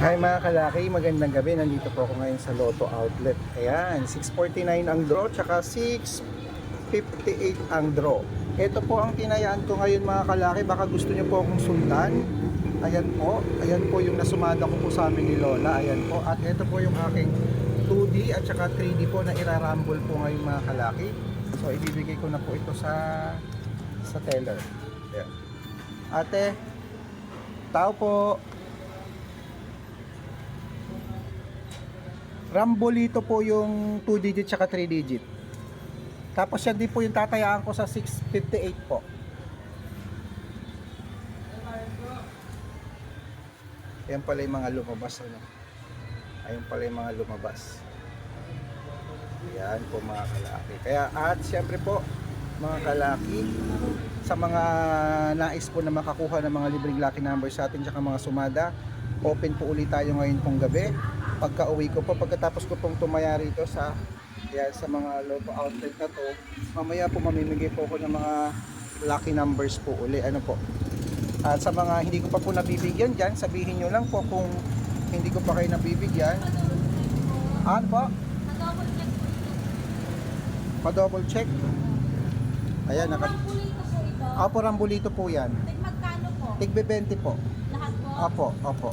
Hi mga kalaki, magandang gabi. Nandito po ako ngayon sa Lotto Outlet. Ayan, 649 ang draw, tsaka 658 ang draw. Ito po ang tinayaan ko ngayon mga kalaki. Baka gusto niyo po akong sundan. Ayan po, ayan po yung nasumada ko po sa amin ni Lola. Ayan po, at ito po yung aking 2D at saka 3D po na irarumble po ngayon mga kalaki. So ibibigay ko na po ito sa sa teller. Ayan. Ate, tao po. Rambolito po yung 2 digit tsaka 3 digit. Tapos yan din po yung tatayaan ko sa 658 po. Yan pala yung mga lumabas. Ano? Ayun pala yung mga lumabas. Yan po mga kalaki. Kaya at syempre po mga kalaki sa mga nais po na makakuha ng mga libreng lucky numbers sa atin tsaka mga sumada open po ulit tayo ngayon pong gabi pagka uwi ko po pagkatapos ko pong tumaya rito sa yan, sa mga loto outlet na to mamaya po mamimigay po ako ng mga lucky numbers po uli. Ano po? At sa mga hindi ko pa po nabibigyan dyan sabihin nyo lang po kung hindi ko pa kayo nabibigyan. Ano po? Pa-double check. Ayan naka. Apo Rambolito po yan. Tig magkano po? tigbe 20 po. Lahat po? Apo, opo